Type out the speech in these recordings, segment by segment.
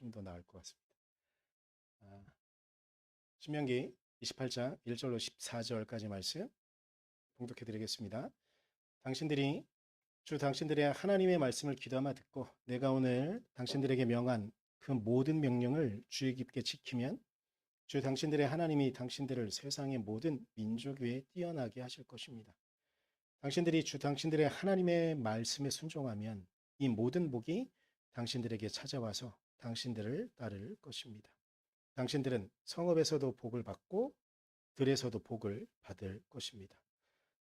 좀 더 나을 것 같습니다. 아, 신명기 28장 1절로 14절까지 말씀 봉독해 드리겠습니다. 당신들이 주 당신들의 하나님의 말씀을 귀담아 듣고 내가 오늘 당신들에게 명한 그 모든 명령을 주의 깊게 지키면 주 당신들의 하나님이 당신들을 세상의 모든 민족 위에 뛰어나게 하실 것입니다. 당신들이 주 당신들의 하나님의 말씀에 순종하면 이 모든 복이 당신들에게 찾아와서 당신들을 따를 것입니다. 당신들은 성읍에서도 복을 받고 들에서도 복을 받을 것입니다.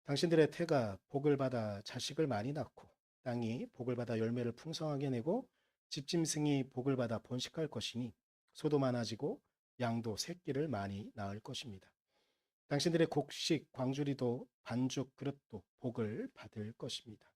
당신들의 태가 복을 받아 자식을 많이 낳고 땅이 복을 받아 열매를 풍성하게 내고 집짐승이 복을 받아 번식할 것이니 소도 많아지고 양도 새끼를 많이 낳을 것입니다. 당신들의 곡식 광주리도 반죽 그릇도 복을 받을 것입니다.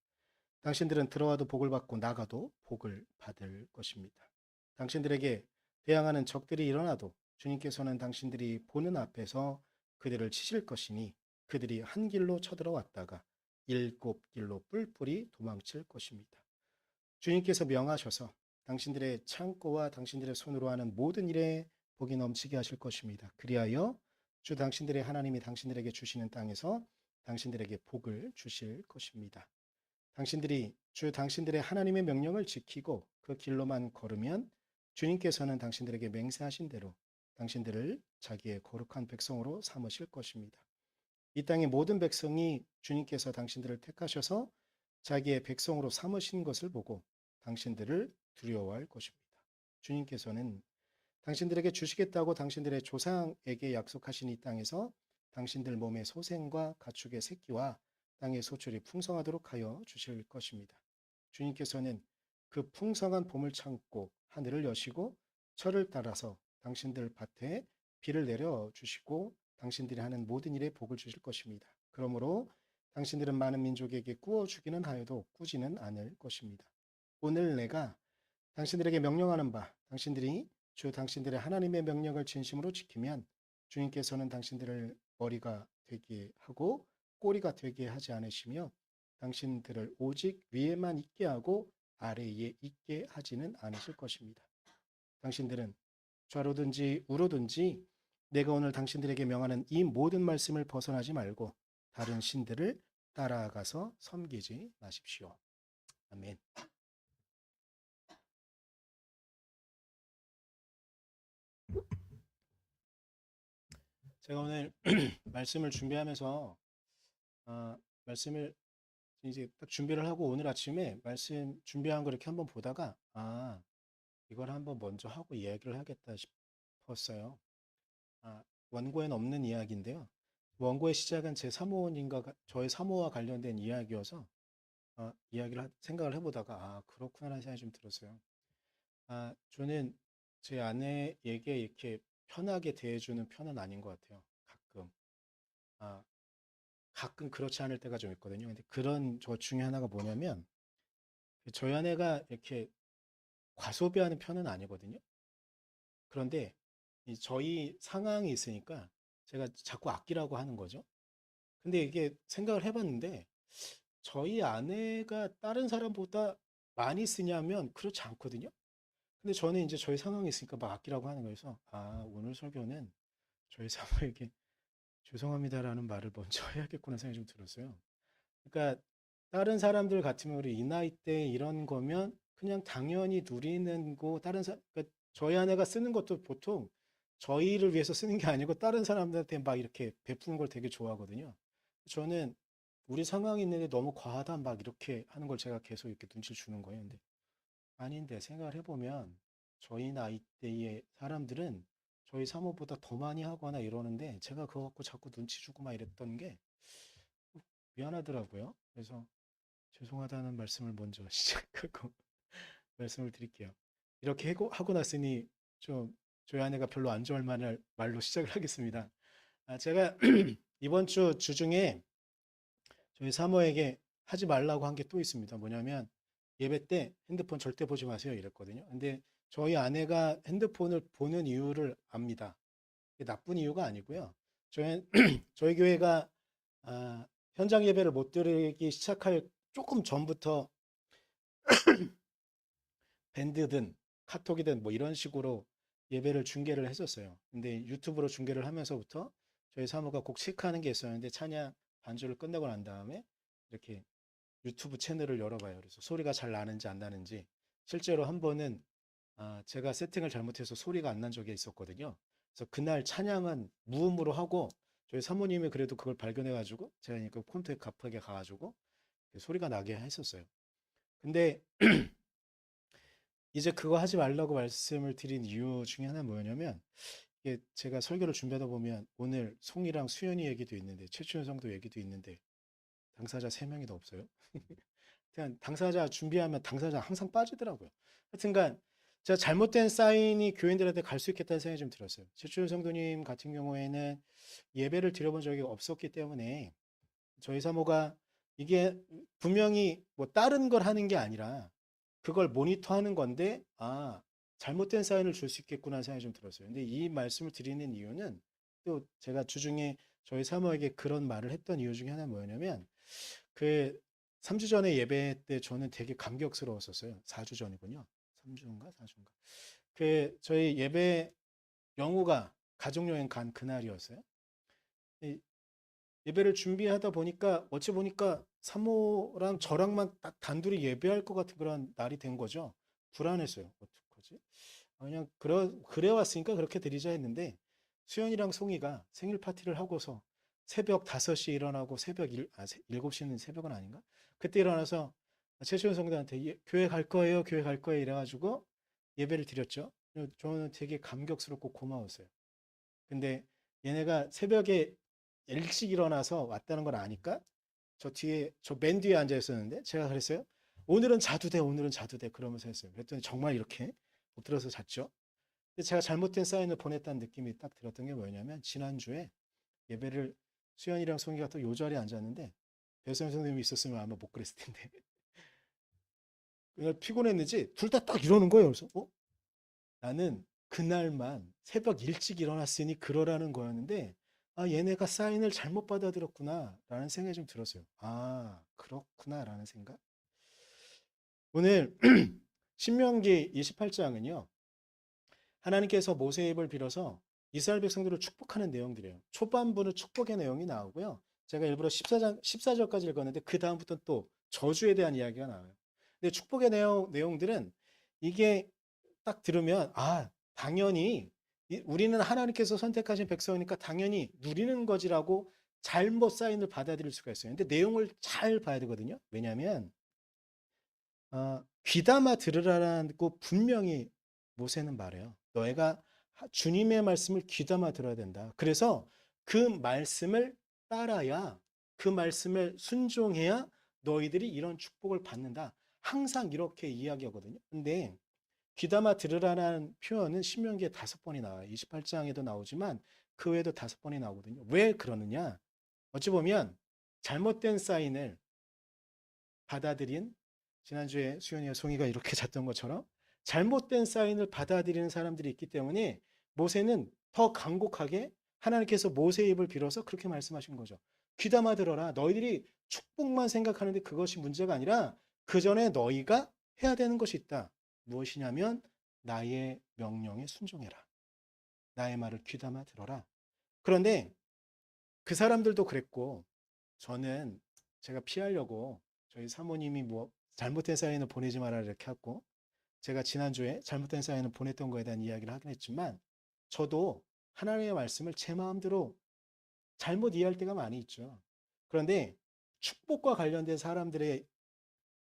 당신들은 들어와도 복을 받고 나가도 복을 받을 것입니다. 당신들에게 대항하는 적들이 일어나도 주님께서는 당신들이 보는 앞에서 그들을 치실 것이니 그들이 한 길로 쳐들어왔다가 일곱 길로 뿔뿔이 도망칠 것입니다. 주님께서 명하셔서 당신들의 창고와 당신들의 손으로 하는 모든 일에 복이 넘치게 하실 것입니다. 그리하여 주 당신들의 하나님이 당신들에게 주시는 땅에서 당신들에게 복을 주실 것입니다. 당신들이 주 당신들의 하나님의 명령을 지키고 그 길로만 걸으면 주님께서는 당신들에게 맹세하신 대로 당신들을 자기의 거룩한 백성으로 삼으실 것입니다. 이 땅의 모든 백성이 주님께서 당신들을 택하셔서 자기의 백성으로 삼으신 것을 보고 당신들을 두려워할 것입니다. 주님께서는 당신들에게 주시겠다고 당신들의 조상에게 약속하신 이 땅에서 당신들 몸의 소생과 가축의 새끼와 땅의 소출이 풍성하도록 하여 주실 것입니다. 주님께서는 그 풍성한 봄을 참고 하늘을 여시고 철을 따라서 당신들 밭에 비를 내려 주시고 당신들이 하는 모든 일에 복을 주실 것입니다. 그러므로 당신들은 많은 민족에게 꾸어 주기는 하여도 꾸지는 않을 것입니다. 오늘 내가 당신들에게 명령하는 바 당신들이 주 당신들의 하나님의 명령을 진심으로 지키면 주님께서는 당신들을 머리가 되게 하고 꼬리가 되게 하지 않으시며 당신들을 오직 위에만 있게 하고 아래에 있게 하지는 않으실 것입니다. 당신들은 좌로든지 우로든지 내가 오늘 당신들에게 명하는 이 모든 말씀을 벗어나지 말고 다른 신들을 따라가서 섬기지 마십시오. 아멘. 제가 오늘 말씀을 준비하면서 아, 말씀을 이제 딱 준비를 하고 오늘 아침에 말씀 준비한 거 이렇게 한번 보다가 아 이걸 한번 먼저 하고 이야기를 하겠다 싶었어요. 아, 원고에는 없는 이야기인데요. 원고의 시작은 제 사모님과 저의 사모와 관련된 이야기여서 아, 이야기를 하- 생각을 해보다가 아 그렇구나라는 생각이 좀 들었어요. 아 저는 제 아내에게 이렇게 편하게 대해주는 편은 아닌 것 같아요. 가끔 아 가끔 그렇지 않을 때가 좀 있거든요. 근데 그런 저 중에 하나가 뭐냐면 그 저희 아내가 이렇게 과소비하는 편은 아니거든요. 그런데 이 저희 상황이 있으니까 제가 자꾸 아끼라고 하는 거죠. 근데 이게 생각을 해봤는데 저희 아내가 다른 사람보다 많이 쓰냐면 그렇지 않거든요. 근데 저는 이제 저희 상황이 있으니까 막 아끼라고 하는 거여서 아 오늘 설교는 저희 사모에게 죄송합니다라는 말을 먼저 해야겠구나 생각이 좀 들었어요. 그러니까 다른 사람들 같으면 우리 이 나이 때 이런 거면 그냥 당연히 누리는 거 다른 사 그러니까 저희 아내가 쓰는 것도 보통 저희를 위해서 쓰는 게 아니고 다른 사람들한테 막 이렇게 베푸는 걸 되게 좋아하거든요. 저는 우리 상황이 있는데 너무 과하다 막 이렇게 하는 걸 제가 계속 이렇게 눈치를 주는 거예요. 근데 아닌데 생각을 해보면 저희 나이 대의 사람들은 저희 사모보다 더 많이 하거나 이러는데 제가 그거 갖고 자꾸 눈치 주고 막 이랬던 게 미안하더라고요. 그래서 죄송하다는 말씀을 먼저 시작하고 말씀을 드릴게요. 이렇게 하고, 났으니 좀 저희 아내가 별로 안 좋아할 만할 말로 시작을 하겠습니다. 아, 제가 이번 주 주중에 저희 사모에게 하지 말라고 한 게 또 있습니다. 뭐냐면 예배 때 핸드폰 절대 보지 마세요 이랬거든요. 근데 저희 아내가 핸드폰을 보는 이유를 압니다. 나쁜 이유가 아니고요. 저희, 저희 교회가 아, 현장 예배를 못 드리기 시작할 조금 전부터 밴드든 카톡이든 뭐 이런 식으로 예배를 중계를 했었어요. 근데 유튜브로 중계를 하면서부터 저희 사모가 꼭 체크하는 게 있었는데 찬양 반주를 끝내고 난 다음에 이렇게 유튜브 채널을 열어봐요. 그래서 소리가 잘 나는지 안 나는지 실제로 한 번은 아, 제가 세팅을 잘못해서 소리가 안 난 적이 있었거든요. 그래서 그날 찬양은 무음으로 하고 저희 사모님이 그래도 그걸 발견해 가지고 제가 그 콘트에 급하게 가 가지고 소리가 나게 했었어요. 근데 이제 그거 하지 말라고 말씀을 드린 이유 중에 하나 뭐냐면 이게 제가 설교를 준비하다 보면 오늘 송이랑 수연이 얘기도 있는데 최추현 성도 얘기도 있는데 당사자 세 명이 더 없어요. 그냥 당사자 준비하면 당사자 항상 빠지더라고요. 하여튼간 제가 잘못된 사인이 교인들한테 갈 수 있겠다는 생각이 좀 들었어요. 최추현 성도님 같은 경우에는 예배를 드려본 적이 없었기 때문에 저희 사모가 이게 분명히 뭐 다른 걸 하는 게 아니라 그걸 모니터하는 건데 아 잘못된 사인을 줄 수 있겠구나 생각이 좀 들었어요. 근데 이 말씀을 드리는 이유는 또 제가 주중에 저희 사모에게 그런 말을 했던 이유 중에 하나 뭐냐면 그 3주 전에 예배 때 저는 되게 감격스러웠었어요. 4주 전이군요. 3주인가 4주인가. 그 저희 예배 영우가 가족여행 간 그날이었어요. 이 예배를 준비하다 보니까 어찌 보니까 사모랑 저랑만 딱 단둘이 예배할 것 같은 그런 날이 된 거죠. 불안했어요. 어떡하지? 아, 그냥 그래, 그래 왔으니까 그렇게 드리자 했는데 수연이랑 송이가 생일 파티를 하고서 새벽 5시에 일어나고 새벽 1, 아, 7시는 새벽은 아닌가? 그때 일어나서 최수연 성도한테 예, 교회 갈 거예요, 교회 갈 거예요 이래가지고 예배를 드렸죠. 저는 되게 감격스럽고 고마웠어요. 근데 얘네가 새벽에 일찍 일어나서 왔다는 걸 아니까 저 뒤에 저 맨 뒤에 앉아 있었는데 제가 그랬어요. 오늘은 자도 돼, 오늘은 자도 돼 그러면서 했어요. 그랬더니 정말 이렇게 엎드려서 잤죠. 근데 제가 잘못된 사인을 보냈다는 느낌이 딱 들었던 게 뭐냐면 지난 주에 예배를 수연이랑 송이가 또 요 자리에 앉았는데 배수영 선생님이 있었으면 아마 못 그랬을 텐데 그날 피곤했는지 둘 다 딱 이러는 거예요. 그래서 어? 나는 그날만 새벽 일찍 일어났으니 그러라는 거였는데 아 얘네가 사인을 잘못 받아들였구나 라는 생각이 좀 들었어요. 아 그렇구나 라는 생각. 오늘 신명기 28장은요. 하나님께서 모세의 입을 빌어서 이스라엘 백성들을 축복하는 내용들이에요. 초반부는 축복의 내용이 나오고요. 제가 일부러 14장, 14절까지 읽었는데 그 다음부터 또 저주에 대한 이야기가 나와요. 근데 축복의 내용, 내용들은 이게 딱 들으면 아 당연히 이- 우리는 하나님께서 선택하신 백성이니까 당연히 누리는 거지라고 잘못 사인을 받아들일 수가 있어요. 근데 내용을 잘 봐야 되거든요. 왜냐하면 어, 귀담아 들으라라고 분명히 모세는 말해요. 너희가 하- 주님의 말씀을 귀담아 들어야 된다. 그래서 그 말씀을 따라야 그 말씀을 순종해야 너희들이 이런 축복을 받는다. 항상 이렇게 이야기하거든요. 근데 귀담아 들으라는 표현은 신명기에 다섯 번이 나와요. 28장에도 나오지만 그 외에도 다섯 번이 나오거든요. 왜 그러느냐? 어찌 보면 잘못된 사인을 받아들인 지난주에 수연이와 송이가 이렇게 잤던 것처럼 잘못된 사인을 받아들이는 사람들이 있기 때문에 모세는 더 강곡하게 하나님께서 모세의 입을 빌어서 그렇게 말씀하신 거죠. 귀담아 들어라. 너희들이 축복만 생각하는데 그것이 문제가 아니라 그 전에 너희가 해야 되는 것이 있다. 무엇이냐면 나의 명령에 순종해라. 나의 말을 귀담아 들어라. 그런데 그 사람들도 그랬고 저는 제가 피하려고 저희 사모님이 뭐 잘못된 사인을 보내지 마라 이렇게 하고 제가 지난주에 잘못된 사인을 보냈던 거에 대한 이야기를 하긴 했지만 저도 하나님의 말씀을 제 마음대로 잘못 이해할 때가 많이 있죠. 그런데 축복과 관련된 사람들의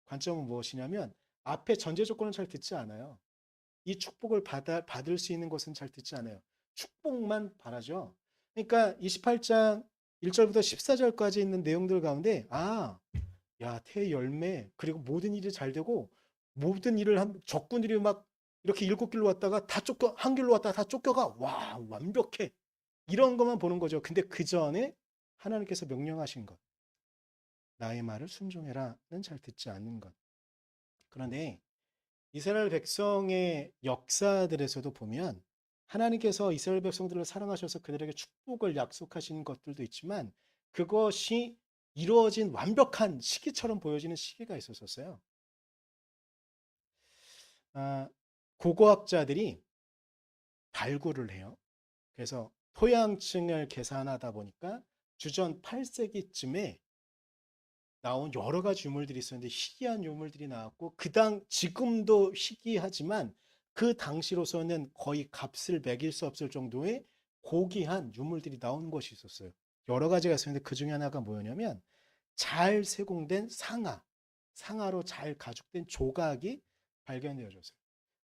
관점은 무엇이냐면 앞에 전제 조건을 잘 듣지 않아요. 이 축복을 받아, 받을 수 있는 것은 잘 듣지 않아요. 축복만 바라죠. 그러니까 28장 1절부터 14절까지 있는 내용들 가운데 아, 야, 태 열매 그리고 모든 일이 잘 되고 모든 일을 한 적군들이 막 이렇게 일곱 길로 왔다가 다 쫓겨 한 길로 왔다가 다 쫓겨가 와 완벽해 이런 것만 보는 거죠. 근데 그 전에 하나님께서 명령하신 것 나의 말을 순종해라는 잘 듣지 않는 것. 그런데 이스라엘 백성의 역사들에서도 보면 하나님께서 이스라엘 백성들을 사랑하셔서 그들에게 축복을 약속하신 것들도 있지만 그것이 이루어진 완벽한 시기처럼 보여지는 시기가 있었었어요. 아, 고고학자들이 발굴을 해요. 그래서 토양층을 계산하다 보니까 주전 8세기쯤에 나온 여러 가지 유물들이 있었는데 희귀한 유물들이 나왔고 그 당 지금도 희귀하지만 그 당시로서는 거의 값을 매길 수 없을 정도의 고귀한 유물들이 나온 것이 있었어요. 여러 가지가 있었는데 그 중에 하나가 뭐였냐면 잘 세공된 상아, 상아로 잘 가죽된 조각이 발견되어졌어요.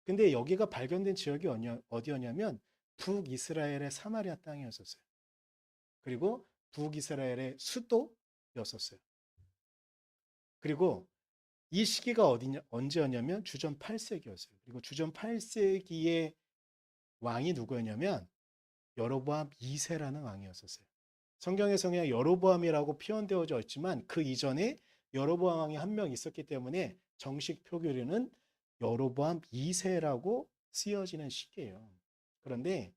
근데 여기가 발견된 지역이 어디였냐면 북이스라엘의 사마리아 땅이었었어요. 그리고 북이스라엘의 수도였었어요. 그리고 이 시기가 어디냐, 언제였냐면 주전 8세기였어요. 그리고 주전 8세기의 왕이 누구였냐면 여로보암 2세라는 왕이었었어요. 성경에서 그냥 여로보암이라고 표현되어져 있지만 그 이전에 여로보암 왕이 한 명 있었기 때문에 정식 표기로는 여로보암 2세라고 쓰여지는 시기예요. 그런데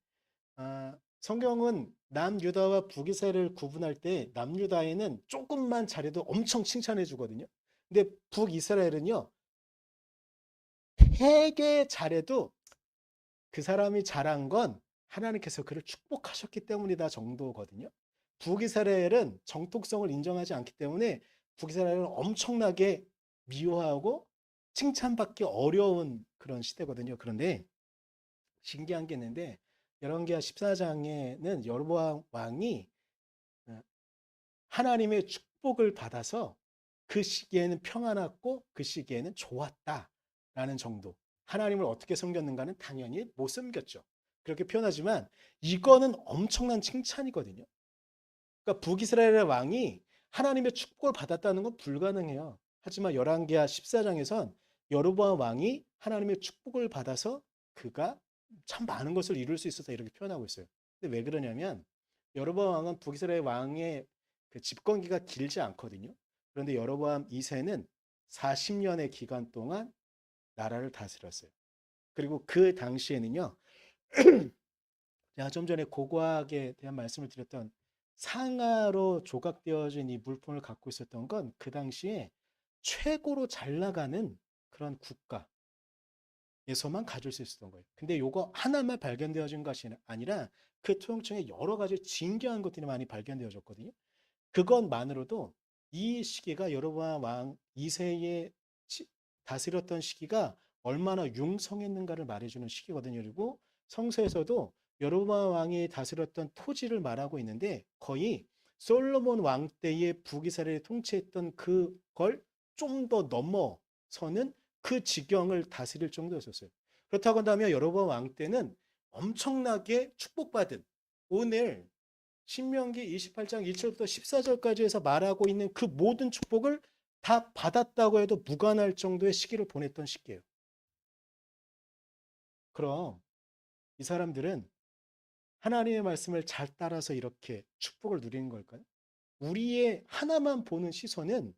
아, 성경은 남유다와 북이스라엘을 구분할 때 남유다에는 조금만 잘해도 엄청 칭찬해 주거든요. 근데 북이스라엘은요. 되게 잘해도 그 사람이 잘한 건 하나님께서 그를 축복하셨기 때문이다 정도거든요. 북이스라엘은 정통성을 인정하지 않기 때문에 북이스라엘은 엄청나게 미워하고 칭찬받기 어려운 그런 시대거든요. 그런데 신기한 게 있는데 열왕기하 14장에는 여로보암 왕이 어, 하나님의 축복을 받아서 그 시기에는 평안했고 그 시기에는 좋았다라는 정도. 하나님을 어떻게 섬겼는가는 당연히 못 섬겼죠. 그렇게 표현하지만 이거는 엄청난 칭찬이거든요. 그러니까 북이스라엘의 왕이 하나님의 축복을 받았다는 건 불가능해요. 하지만 열왕기하 14장에선 여로보암 왕이 하나님의 축복을 받아서 그가 참 많은 것을 이룰 수 있었다 이렇게 표현하고 있어요. 근데 왜 그러냐면 여로보암 왕은 북이스라엘 왕의 그 집권기가 길지 않거든요. 그런데 여로보암 2세는 40년의 기간 동안 나라를 다스렸어요. 그리고 그 당시에는요. 제가 좀 전에 고고학에 대한 말씀을 드렸던 상하로 조각되어진 이 물품을 갖고 있었던 건 그 당시에 최고로 잘 나가는 그런 국가 에서만 가질 수 있었던 거예요. 근데 요거 하나만 발견되어진 것이 아니라 그 토용층에 여러 가지 진귀한 것들이 많이 발견되어졌거든요. 그것만으로도 이 시기가 여로보암 왕 2세의 다스렸던 시기가 얼마나 융성했는가를 말해주는 시기거든요. 그리고 성서에서도 여로보암 왕이 다스렸던 토지를 말하고 있는데 거의 솔로몬 왕 때의 북이스라엘을 통치했던 그걸 좀 더 넘어서는 그 지경을 다스릴 정도였었어요. 그렇다고 한다면 여로보암 왕 때는 엄청나게 축복받은 오늘 신명기 28장 1절부터 14절까지 해서 말하고 있는 그 모든 축복을 다 받았다고 해도 무관할 정도의 시기를 보냈던 시기예요. 그럼 이 사람들은 하나님의 말씀을 잘 따라서 이렇게 축복을 누리는 걸까요? 우리의 하나만 보는 시선은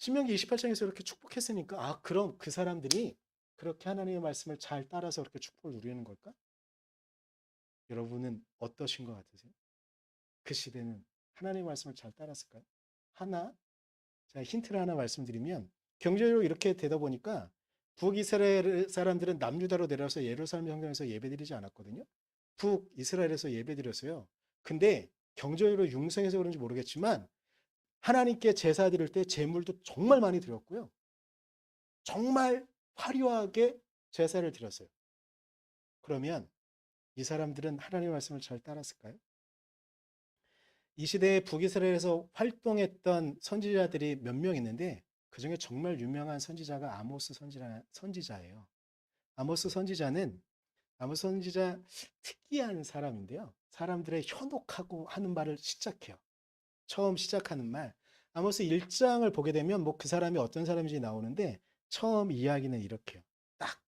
신명기 28장에서 이렇게 축복했으니까 아 그럼 그 사람들이 그렇게 하나님의 말씀을 잘 따라서 그렇게 축복을 누리는 걸까? 여러분은 어떠신 것 같으세요? 그 시대는 하나님의 말씀을 잘 따랐을까요? 하나 제가 힌트를 하나 말씀드리면 경제적으로 이렇게 되다 보니까 북이스라엘 사람들은 남유다로 내려와서 예루살렘 성경에서 예배드리지 않았거든요. 북이스라엘에서 예배드렸어요. 근데 경제적으로 융성해서 그런지 모르겠지만 하나님께 제사 드릴 때 제물도 정말 많이 드렸고요. 정말 화려하게 제사를 드렸어요. 그러면 이 사람들은 하나님의 말씀을 잘 따랐을까요? 이 시대에 북이스라엘에서 활동했던 선지자들이 몇 명 있는데 그 중에 정말 유명한 선지자가 아모스 선지자, 선지자예요. 아모스 선지자는 아모스 선지자 특이한 사람인데요. 사람들의 현혹하고 하는 말을 시작해요. 처음 시작하는 말. 아모스 1장을 보게 되면 뭐 그 사람이 어떤 사람인지 나오는데 처음 이야기는 이렇게요. 딱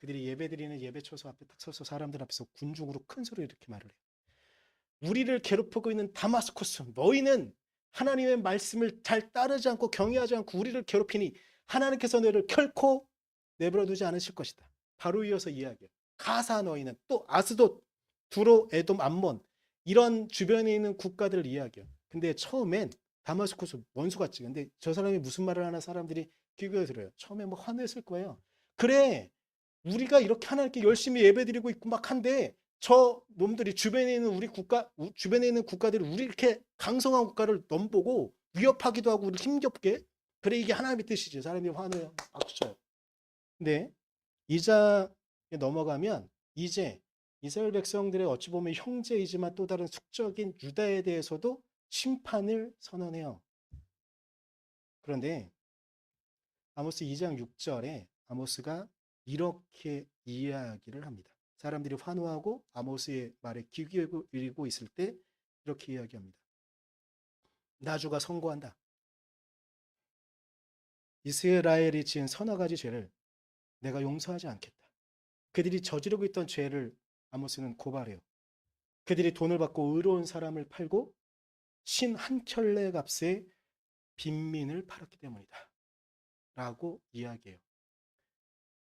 그들이 예배드리는 예배 초소 앞에 딱 서서 사람들 앞에서 군중으로 큰 소리로 이렇게 말을 해요. 우리를 괴롭히고 있는 다마스코스 너희는 하나님의 말씀을 잘 따르지 않고 경외하지 않고 우리를 괴롭히니 하나님께서 너희를 결코 내버려 두지 않으실 것이다. 바로 이어서 이야기해요. 가사 너희는 또 아스돗, 두로, 에돔, 암몬 이런 주변에 있는 국가들을 이야기해요. 근데 처음엔 다마스코스 원수 같지. 근데 저 사람이 무슨 말을 하나 사람들이 귀가 들어요. 처음에 뭐 화냈을 거예요. 그래 우리가 이렇게 하나님께 열심히 예배드리고 있고 막 한데 저 놈들이 주변에 있는 우리 국가 우- 주변에 있는 국가들이 우리 이렇게 강성한 국가를 넘보고 위협하기도 하고 우리 힘겹게 그래 이게 하나님의 뜻이지 사람들이 화내요 박수쳐요 근데 이자에 넘어가면 이제 이스라엘 백성들의 어찌 보면 형제이지만 또 다른 숙적인 유다에 대해서도 심판을 선언해요 그런데 아모스 2장 6절에 아모스가 이렇게 이야기를 합니다. 사람들이 환호하고 아모스의 말에 귀 기울이고 있을 때 이렇게 이야기합니다. 나주가 선고한다. 이스라엘이 지은 서너 가지 죄를 내가 용서하지 않겠다. 그들이 저지르고 있던 죄를 아모스는 고발해요. 그들이 돈을 받고 의로운 사람을 팔고 신 한 켤레 값에 빈민을 팔았기 때문이다. 라고 이야기해요.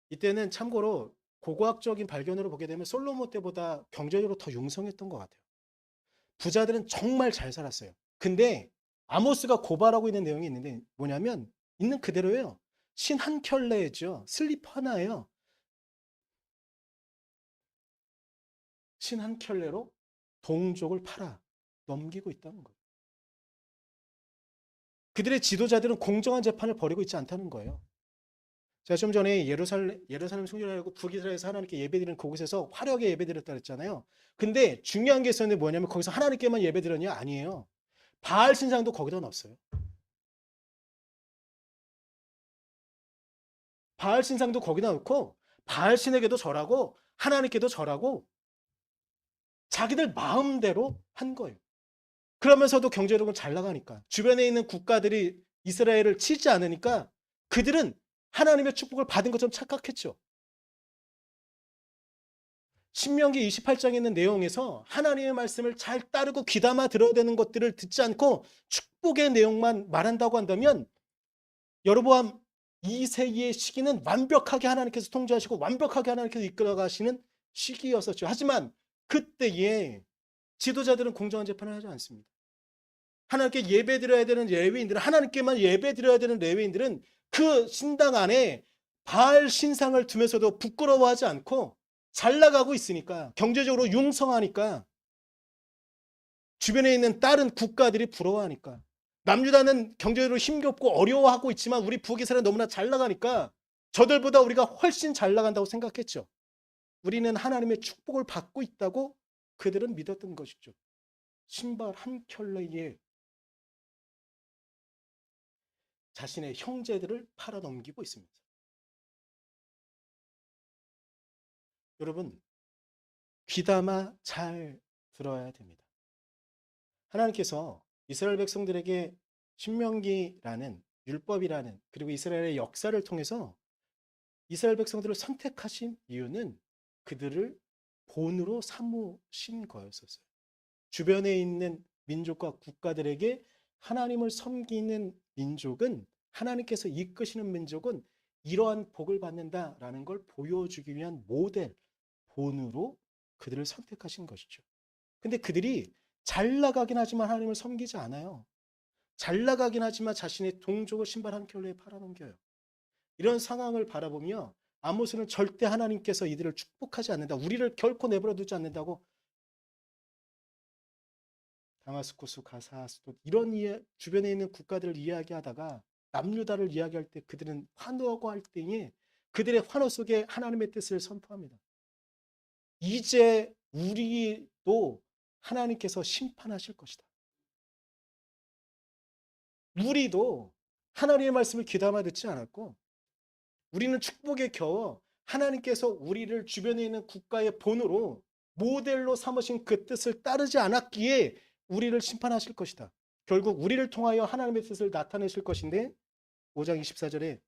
이때는 참고로 고고학적인 발견으로 보게 되면 솔로몬 때보다 경제적으로 더 융성했던 것 같아요. 부자들은 정말 잘 살았어요. 근데 아모스가 고발하고 있는 내용이 있는데 뭐냐면 있는 그대로예요. 신 한 켤레죠. 슬립 하나예요. 신 한 켤레로 동족을 팔아 넘기고 있다는 거예요. 그들의 지도자들은 공정한 재판을 벌이고 있지 않다는 거예요. 제가 좀 전에 예루살렘, 예루살렘 성전하고 북이스라엘에서 하나님께 예배드리는 그곳에서 화려하게 예배드렸다 그랬잖아요. 근데 중요한 게 있었는데 뭐냐면 거기서 하나님께만 예배드렸냐? 아니에요. 바알 신상도 거기다 넣었어요. 바알 신상도 거기다 넣고 바알 신에게도 절하고 하나님께도 절하고 자기들 마음대로 한 거예요. 그러면서도 경제력은 잘 나가니까 주변에 있는 국가들이 이스라엘을 치지 않으니까 그들은 하나님의 축복을 받은 것처럼 착각했죠. 신명기 28장에 있는 내용에서 하나님의 말씀을 잘 따르고 귀담아 들어야 되는 것들을 듣지 않고 축복의 내용만 말한다고 한다면 여로보암 2세기의 시기는 완벽하게 하나님께서 통제하시고 완벽하게 하나님께서 이끌어 가시는 시기였었죠. 하지만 그때에 지도자들은 공정한 재판을 하지 않습니다. 하나님께 예배 드려야 되는 레위인들은 하나님께만 예배 드려야 되는 레위인들은 그 신당 안에 바알 신상을 두면서도 부끄러워하지 않고 잘 나가고 있으니까 경제적으로 융성하니까 주변에 있는 다른 국가들이 부러워하니까 남유다는 경제적으로 힘겹고 어려워하고 있지만 우리 북이스라엘 너무나 잘 나가니까 저들보다 우리가 훨씬 잘 나간다고 생각했죠. 우리는 하나님의 축복을 받고 있다고 그들은 믿었던 것이죠. 신발 한 켤레에 자신의 형제들을 팔아넘기고 있습니다. 여러분, 귀담아 잘 들어야 됩니다. 하나님께서 이스라엘 백성들에게 신명기라는 율법이라는 그리고 이스라엘의 역사를 통해서 이스라엘 백성들을 선택하신 이유는 그들을 본으로 삼으신 거였었어요. 주변에 있는 민족과 국가들에게 하나님을 섬기는 민족은 하나님께서 이끄시는 민족은 이러한 복을 받는다라는 걸 보여주기 위한 모델, 본으로 그들을 선택하신 것이죠. 근데 그들이 잘 나가긴 하지만 하나님을 섬기지 않아요. 잘 나가긴 하지만 자신의 동족을 신발 한 켤레에 팔아넘겨요. 이런 상황을 바라보며 아모스는 절대 하나님께서 이들을 축복하지 않는다. 우리를 결코 내버려 두지 않는다고 다마스쿠스, 가사 스도 이런 이해, 주변에 있는 국가들을 이야기하다가 남유다를 이야기할 때 그들은 환호하고 할 때에 그들의 환호 속에 하나님의 뜻을 선포합니다. 이제 우리도 하나님께서 심판하실 것이다. 우리도 하나님의 말씀을 귀담아 듣지 않았고 우리는 축복에 겨워 하나님께서 우리를 주변에 있는 국가의 본으로 모델로 삼으신 그 뜻을 따르지 않았기에 우리를 심판하실 것이다. 결국 우리를 통하여 하나님의 뜻을 나타내실 것인데 5장 24절에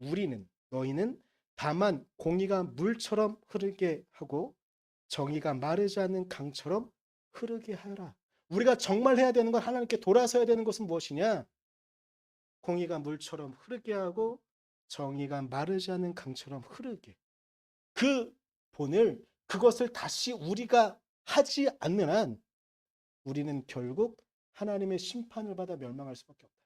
우리는 너희는 다만 공의가 물처럼 흐르게 하고 정의가 마르지 않는 강처럼 흐르게 하여라. 우리가 정말 해야 되는 건 하나님께 돌아서야 되는 것은 무엇이냐? 공의가 물처럼 흐르게 하고 정의가 마르지 않는 강처럼 흐르게. 그 본을 그것을 다시 우리가 하지 않는 한 우리는 결국 하나님의 심판을 받아 멸망할 수밖에 없다.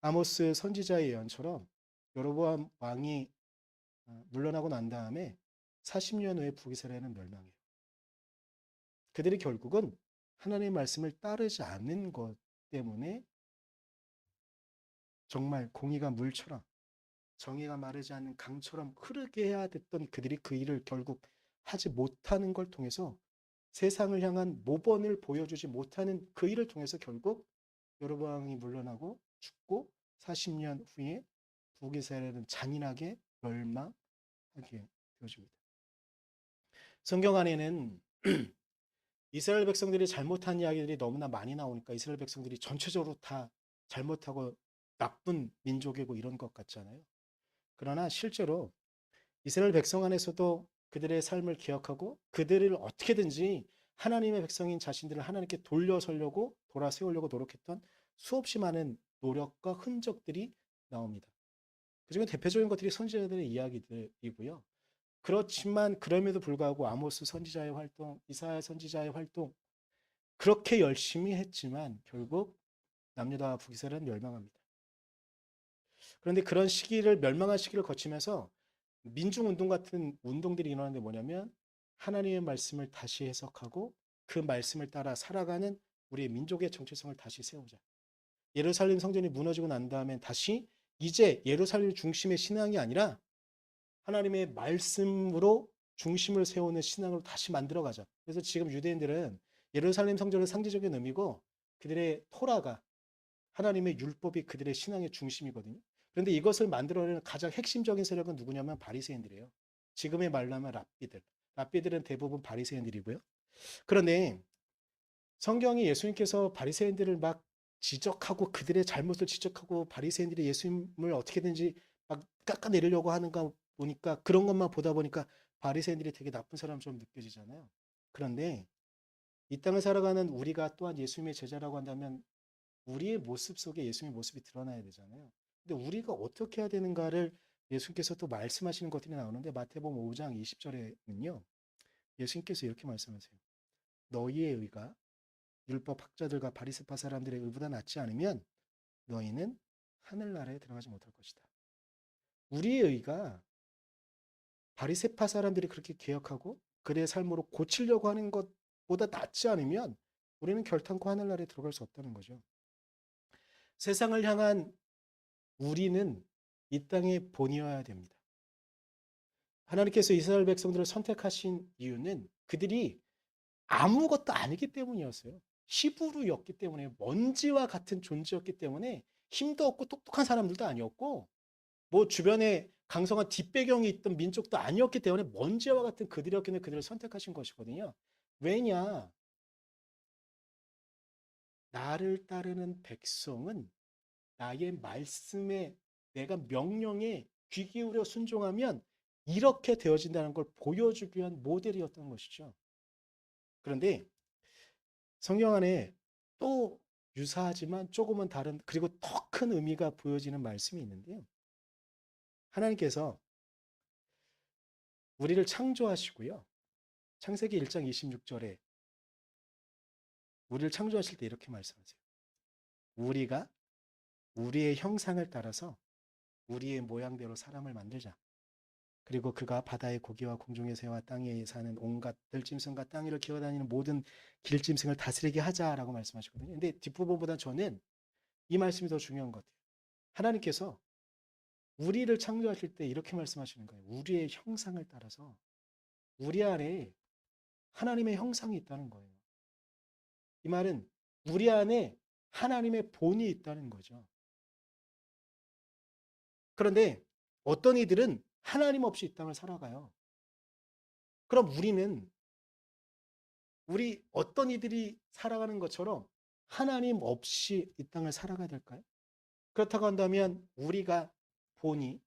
아모스 선지자의 예언처럼 여로보암 왕이 어, 물러나고 난 다음에 40년 후에 북이스라엘은 멸망해요. 그들이 결국은 하나님의 말씀을 따르지 않는 것 때문에 정말 공의가 물처럼 정의가 마르지 않는 강처럼 흐르게 해야 됐던 그들이 그 일을 결국 하지 못하는 걸 통해서 세상을 향한 모범을 보여주지 못하는 그 일을 통해서 결국 여로보암이 물러나고 죽고 40년 후에 북이스라엘은 잔인하게 멸망하게 되어집니다. 성경 안에는 이스라엘 백성들이 잘못한 이야기들이 너무나 많이 나오니까 이스라엘 백성들이 전체적으로 다 잘못하고 나쁜 민족이고 이런 것 같잖아요. 그러나 실제로 이스라엘 백성 안에서도 그들의 삶을 기억하고 그들을 어떻게든지 하나님의 백성인 자신들을 하나님께 돌려서려고 돌아 세우려고 노력했던 수없이 많은 노력과 흔적들이 나옵니다. 그 중에 대표적인 것들이 선지자들의 이야기들이고요. 그렇지만 그럼에도 불구하고 아모스 선지자의 활동, 이사야 선지자의 활동 그렇게 열심히 했지만 결국 남유다와 북이스라엘은 멸망합니다. 그런데 그런 시기를 멸망한 시기를 거치면서 민중 운동 같은 운동들이 일어나는데 뭐냐면 하나님의 말씀을 다시 해석하고 그 말씀을 따라 살아가는 우리의 민족의 정체성을 다시 세우자. 예루살렘 성전이 무너지고 난 다음에 다시 이제 예루살렘 중심의 신앙이 아니라 하나님의 말씀으로 중심을 세우는 신앙으로 다시 만들어 가자. 그래서 지금 유대인들은 예루살렘 성전은 상징적인 의미고 그들의 토라가 하나님의 율법이 그들의 신앙의 중심이거든요. 그런데 이것을 만들어내는 가장 핵심적인 세력은 누구냐면 바리새인들이에요. 지금의 말로 하면 랍비들. 랍비들은 대부분 바리새인들이고요. 그런데 성경이 예수님께서 바리새인들을 막 지적하고 그들의 잘못을 지적하고 바리새인들이 예수님을 어떻게든지 막 깎아내리려고 하는 거 보니까 그런 것만 보다 보니까 바리새인들이 되게 나쁜 사람처럼 느껴지잖아요. 그런데 이 땅을 살아가는 우리가 또한 예수님의 제자라고 한다면 우리의 모습 속에 예수님의 모습이 드러나야 되잖아요. 근데 우리가 어떻게 해야 되는가를 예수님께서 또 말씀하시는 것들이 나오는데 마태복음 5장 20절에는요. 예수님께서 이렇게 말씀하세요. 너희의 의가 율법 학자들과 바리새파 사람들의 의보다 낫지 않으면 너희는 하늘나라에 들어가지 못할 것이다. 우리의 의가 바리새파 사람들이 그렇게 개혁하고 그들의 삶으로 고치려고 하는 것보다 낫지 않으면 우리는 결탄코 하늘나라에 들어갈 수 없다는 거죠. 세상을 향한 우리는 이 땅의 본이어야 됩니다. 하나님께서 이스라엘 백성들을 선택하신 이유는 그들이 아무것도 아니기 때문이었어요. 히브루였기 때문에 먼지와 같은 존재였기 때문에 힘도 없고 똑똑한 사람들도 아니었고 뭐 주변에 강성한 뒷배경이 있던 민족도 아니었기 때문에 먼지와 같은 그들이었기 때문에 그들을 선택하신 것이거든요. 왜냐? 나를 따르는 백성은 나의 말씀에 내가 명령에 귀 기울여 순종하면 이렇게 되어진다는 걸 보여주기 위한 모델이었던 것이죠. 그런데 성경 안에 또 유사하지만 조금은 다른 그리고 더 큰 의미가 보여지는 말씀이 있는데요. 하나님께서 우리를 창조하시고요. 창세기 1장 26절에 우리를 창조하실 때 이렇게 말씀하세요. 우리가 우리의 형상을 따라서 우리의 모양대로 사람을 만들자. 그리고 그가 바다의 고기와 공중의 새와 땅에 사는 온갖 들짐승과 땅 위를 기어다니는 모든 길짐승을 다스리게 하자라고 말씀하셨거든요. 근데 뒷부분보다 저는 이 말씀이 더 중요한 것 같아요. 하나님께서 우리를 창조하실 때 이렇게 말씀하시는 거예요. 우리의 형상을 따라서 우리 안에 하나님의 형상이 있다는 거예요. 이 말은 우리 안에 하나님의 본이 있다는 거죠. 그런데 어떤 이들은 하나님 없이 이 땅을 살아가요. 그럼 우리는 우리 어떤 이들이 살아가는 것처럼 하나님 없이 이 땅을 살아가야 될까요? 그렇다고 한다면 우리가 본이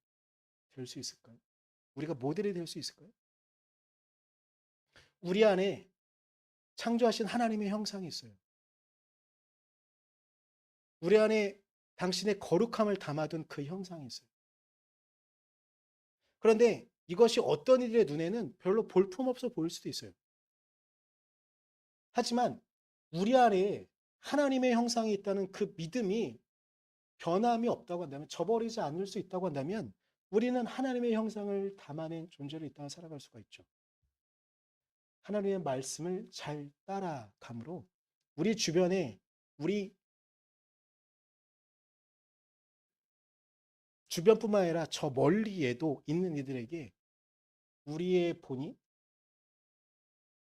될 수 있을까요? 우리가 모델이 될 수 있을까요? 우리 안에 창조하신 하나님의 형상이 있어요. 우리 안에 당신의 거룩함을 담아둔 그 형상이 있어요. 그런데 이것이 어떤 이들의 눈에는 별로 볼품없어 보일 수도 있어요. 하지만 우리 안에 하나님의 형상이 있다는 그 믿음이 변함이 없다고 한다면 저버리지 않을 수 있다고 한다면 우리는 하나님의 형상을 담아낸 존재로 이 땅을 살아갈 수가 있죠. 하나님의 말씀을 잘 따라감으로 우리 주변에 우리 주변뿐만 아니라 저 멀리에도 있는 이들에게 우리의 본이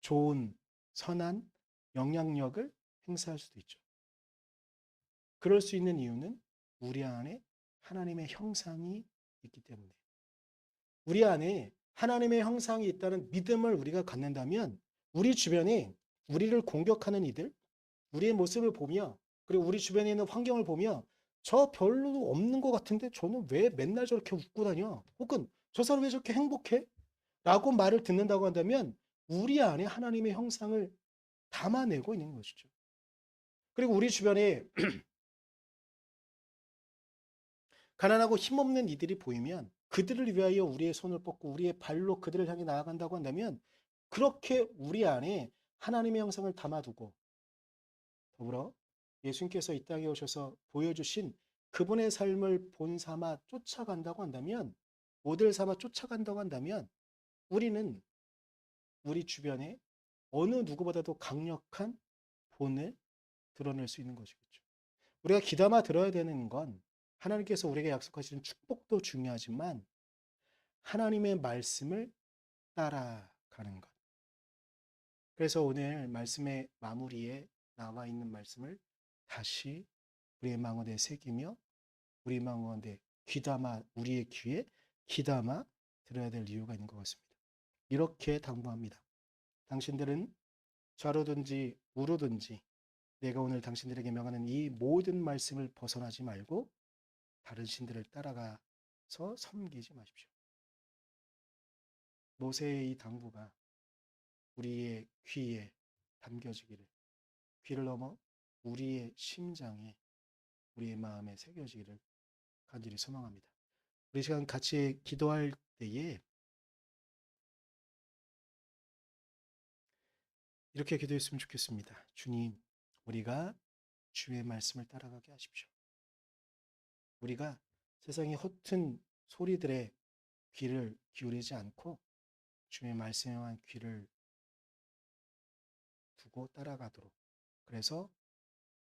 좋은 선한 영향력을 행사할 수도 있죠. 그럴 수 있는 이유는 우리 안에 하나님의 형상이 있기 때문에 우리 안에 하나님의 형상이 있다는 믿음을 우리가 갖는다면 우리 주변에 우리를 공격하는 이들, 우리의 모습을 보며 그리고 우리 주변에 있는 환경을 보며 저 별로 없는 것 같은데 저는 왜 맨날 저렇게 웃고 다녀? 혹은 저 사람 왜 저렇게 행복해? 라고 말을 듣는다고 한다면 우리 안에 하나님의 형상을 담아내고 있는 것이죠. 그리고 우리 주변에 가난하고 힘없는 이들이 보이면 그들을 위하여 우리의 손을 뻗고 우리의 발로 그들을 향해 나아간다고 한다면 그렇게 우리 안에 하나님의 형상을 담아두고 더불어 예수님께서 이 땅에 오셔서 보여주신 그분의 삶을 본 삼아 쫓아간다고 한다면 모델 삼아 쫓아간다고 한다면 우리는 우리 주변에 어느 누구보다도 강력한 본을 드러낼 수 있는 것이겠죠. 우리가 귀담아 들어야 되는 건 하나님께서 우리에게 약속하시는 축복도 중요하지만 하나님의 말씀을 따라가는 것. 그래서 오늘 말씀의 마무리에 나와 있는 말씀을 다시 우리의 망원에 새기며 우리 망원에 귀담아 우리의 귀에 귀담아 들어야 될 이유가 있는 것 같습니다. 이렇게 당부합니다. 당신들은 좌로든지 우로든지 내가 오늘 당신들에게 명하는 이 모든 말씀을 벗어나지 말고 다른 신들을 따라가서 섬기지 마십시오. 모세의 이 당부가 우리의 귀에 담겨지기를 귀를 넘어 우리의 심장에 우리의 마음에 새겨지기를 간절히 소망합니다. 우리 시간 같이 기도할 때에 이렇게 기도했으면 좋겠습니다. 주님, 우리가 주의 말씀을 따라가게 하십시오. 우리가 세상의 허튼 소리들의 귀를 기울이지 않고 주의 말씀에만 귀를 두고 따라가도록 그래서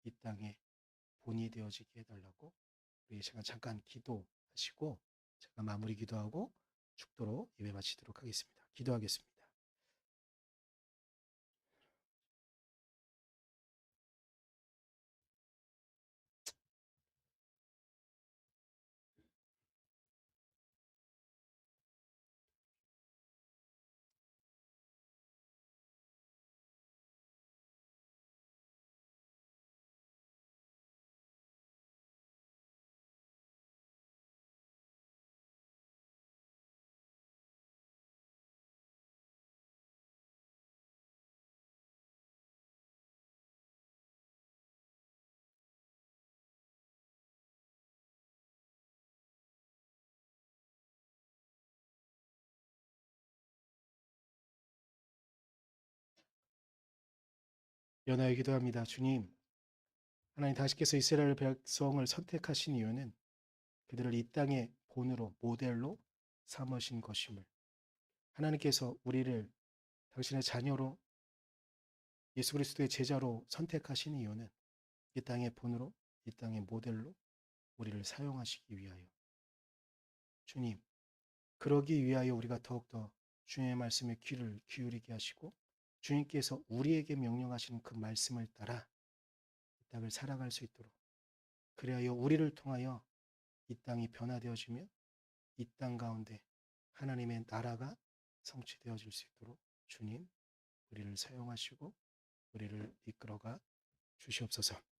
이 땅에 본이 되어지게 해달라고 우리 이 시간 잠깐 기도하시고 제가 마무리 기도하고 축도로 예배 마치도록 하겠습니다. 기도하겠습니다. 연하여 기도합니다. 주님, 하나님 다시께서 이스라엘 백성을 선택하신 이유는 그들을 이 땅의 본으로 모델로 삼으신 것임을 하나님께서 우리를 당신의 자녀로 예수 그리스도의 제자로 선택하신 이유는 이 땅의 본으로 이 땅의 모델로 우리를 사용하시기 위하여 주님 그러기 위하여 우리가 더욱더 주님의 말씀에 귀를 기울이게 하시고 주님께서 우리에게 명령하시는 그 말씀을 따라 이 땅을 살아갈 수 있도록 그리하여 우리를 통하여 이 땅이 변화되어지며 이 땅 가운데 하나님의 나라가 성취되어질 수 있도록 주님 우리를 사용하시고 우리를 이끌어가 주시옵소서.